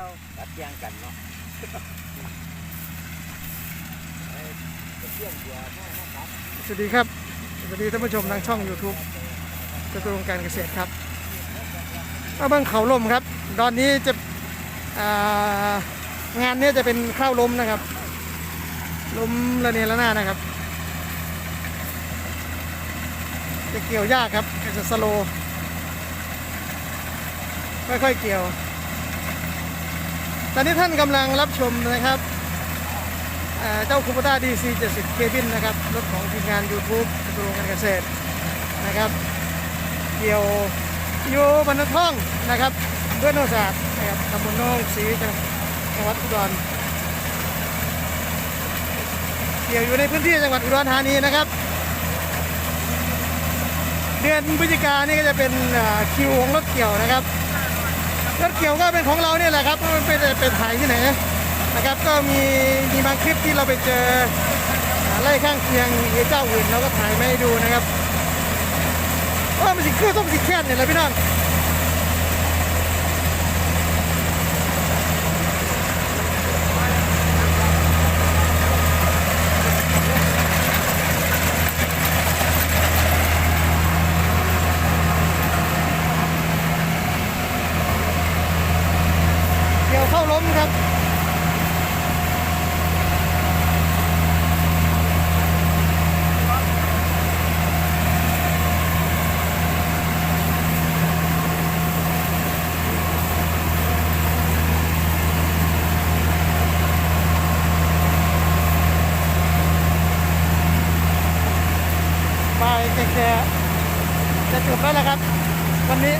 เราตัดแยงกันเนาะเอ้ยตะเกียงเดียวนะครับสวัสดีครับ สวัสดีท่านผู้ชมทางช่อง YouTube กระทรวงการเกษตรครับมาบิ้งเขาลมครับ ตอนนี้จะางานนี้จะเป็นข้าวล้มนะครับล้มระเนระนาดนะครับ จะเกี่ยวยากครับจะสโลค่อยๆเกี่ยว ตอนนี้ท่านกำลังรับชมนะครับเจ้าคูปต้าดีซี70เคบินนะครับรถของทีมงาน YouTube กระทรวงการเกษตรนะครับ เกี่ยวอยู่บรรทัดท่องนะครับเพื่อนโนศาสตร์นะครับตำบลโนงศรีจังจังหวัดอุดรเกี่ยวอยู่ในพื้นที่จังหวัดอุดรธานีนะครับ เดือนพฤศจิกานนี่ก็จะเป็นคิวของรถเกี่ยวนะครับ รถเกี่ยวก็เป็นของเราเนี่ยแหละครับไม่ไปเป็นถ่ายที่ไหนนะครับ ก็มีมีบางคลิปที่เราไปเจอไล่ข้างเคียงเจ้าอื่นเราก็ถ่ายไม่ให้ดูนะครับว่ามันสิคือต้องสิแค่เนี่ยแหละพี่น้องเกี่ยวเข้าล้มครับ ไปแก่ๆจะจบ แล้วละครับ วันนี้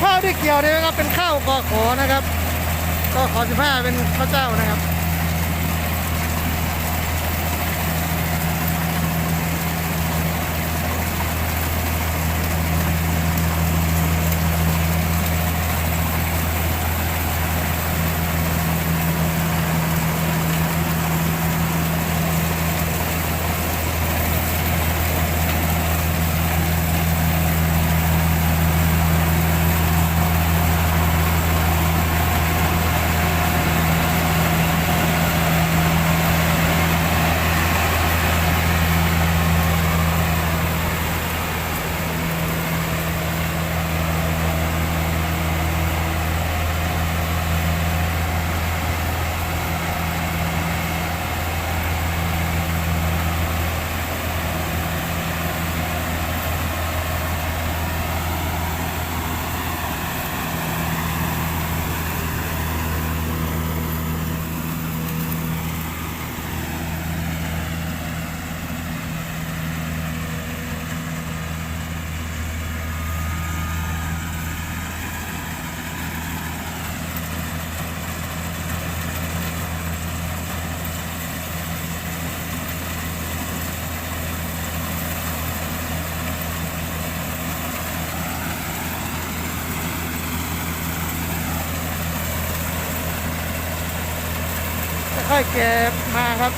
ข้าวที่เกี่ยวเนี่ยนะครับเป็นข้าวกอขอนะครับกอขอสิบห้าเป็นข้าวเจ้านะครับ อยๆ เก็บมาครับ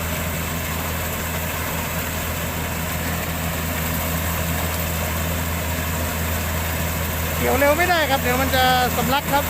เกี่ยวเร็วไม่ได้ครับ เดี๋ยวมันจะสำลักครับ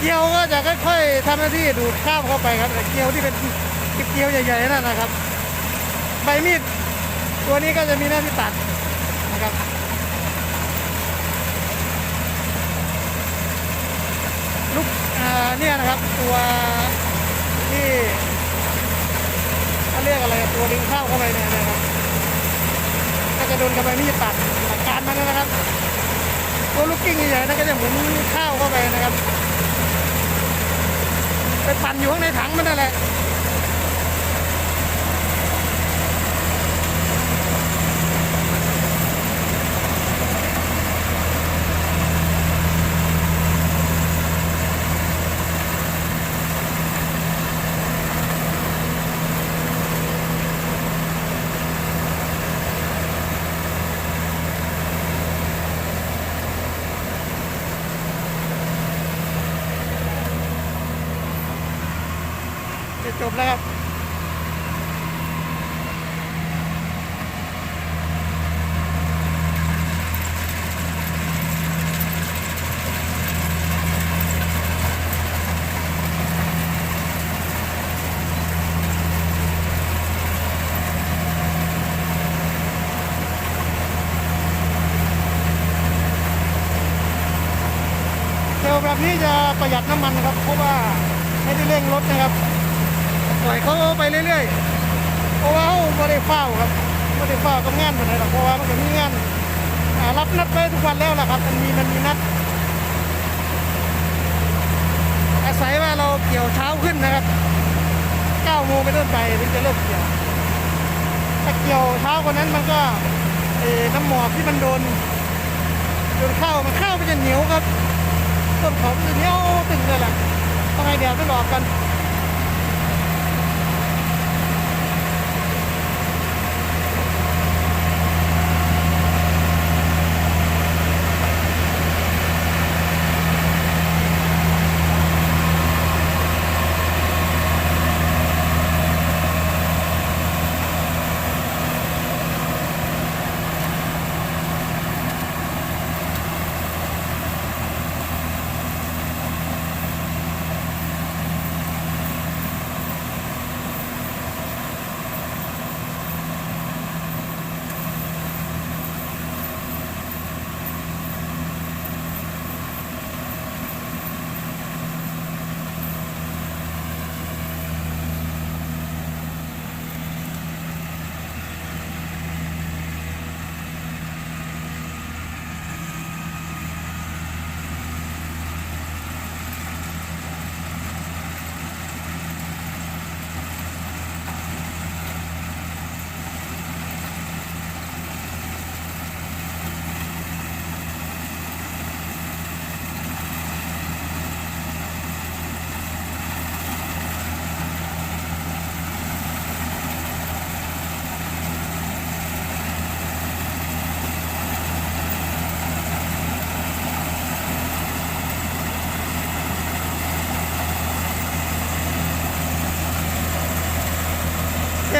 เกียวก็จะค่อยๆทำหน้าที่ดูดข้าวเข้าไปครับแต่เกียวที่เป็นเกียวใหญ่ๆนั่นนะครับ ใบมีดตัวนี้ก็จะมีหน้าที่ตัดนะครับลูกอ่าเนี่ยนะครับตัวที่เขาเรียกอะไรตัวดึงข้าวเข้าไปเนี่ยนะครับก็จะโดนกับใบมีดตัดหลักการมันนะครับตัวลูกกิ้งใหญ่ๆนั่นก็จะหมุนข้าวเข้าไปนะครับ ปั่นอยู่ข้างในถังมันนั่นแหละ จบแล้วครับเร็วแบบนี้จะประหยัดน้ำมันนะครับ เพราะว่าไม่ได้เร่งรถนะครับ ปล่อยเขาไปเรื่อยๆ เพราะว่าเขาไม่ได้เฝ้าครับไม่ได้เฝ้ากับงานแบบไหนหรอกเพราะว่ามันก็มีงานรับนัดไปทุกวันแล้วล่ะครับ มันมีมันมีนัด อาศัยว่าเราเกี่ยวเช้าขึ้นนะครับ9โมงไปนต้นไปถึงจะเริ่มเกี่ยวถ้าเกี่ยวเช้ากว่านั้นมันก็น้ำหมอกที่มันโดนโดนข้าวมันข้าวมันจะเหนียวครับต้นเขามันจะเหนียวตึงเลยแหละต้องให้แดดไม่หลอกกัน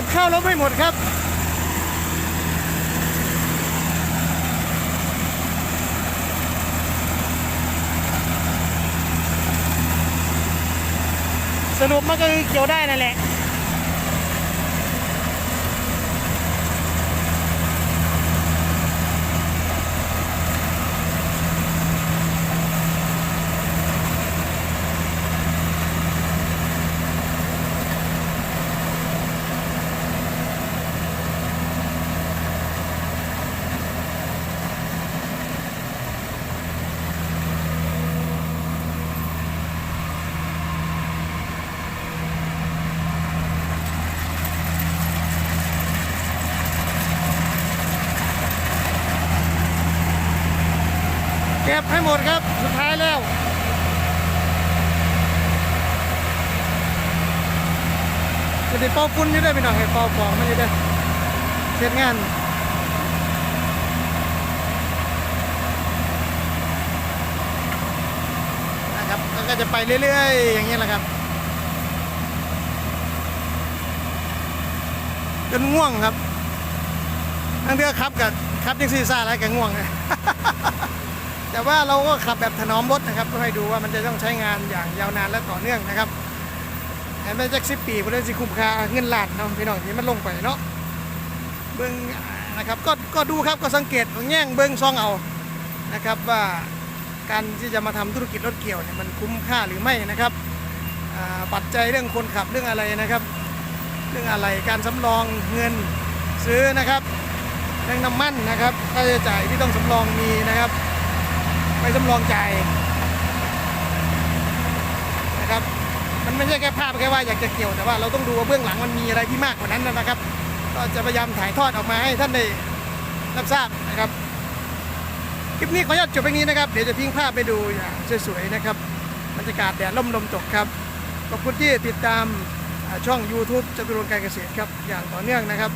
็บข้าวลบให้หมดครับ สรุปมันก็คือเกี่ยวได้นั่นแหละ เก็ บให้หมดครับ สุดท้ายแล้วจะได้เป่าฟุ้นอยู่ได้ไปหน่อยให้เป่าฟองมันอยู่ได้เสร็จงานนะครับแล้วก็จะไปเรื่อยๆ อย่างนี้แหละครับจนง่วงครับทั้งเทือขับกับขับยังซีซ่าแล้วแกง่วงเลย แต่ว่าเราก็ขับแบบถนอมรถนะครับเพื่อให้ดูว่ามันจะต้องใช้งานอย่างยาวนานและต่อเนื่องนะครับแต่ไม่จักสิบปีเพื่อสิคุ้มค่าเงินล้านเนาะพี่น้องที่มันลงไปเนาะเบิ้งนะครับก็ก็ดูครับก็สังเกตแง่งเบิ้งซองเอานะครับว่าการที่จะมาทำธุรกิจรถเกี่ยวเนี่ยมันคุ้มค่าหรือไม่นะครับปัจจัยเรื่องคนขับเรื่องอะไรนะครับ เรื่องอะไรการสำรองเงินซื้อนะครับ เรื่องน้ำมันนะครับค่าใช้จ่ายที่ต้องสำรองมีนะครับ ไม่สำรองจ่ายนะครับ มันไม่ใช่แค่ภาพแค่ว่าอยากจะเกี่ยวแต่ว่าเราต้องดูว่าเบื้องหลังมันมีอะไรที่มากกว่านั้นนะครับ ก็จะพยายามถ่ายทอดออกมาให้ท่านได้รับทราบนะครับคลิปนี้ขออนุญาตจบไปนี้นะครับ เดี๋ยวจะทิ้งภาพไปดูอย่างสวยๆนะครับบรรยากาศแดดล่มลมตกครับขอบคุณที่ติดตามช่อง YouTube จตุรงการเกษตรครับอย่างต่อเนื่องนะครับ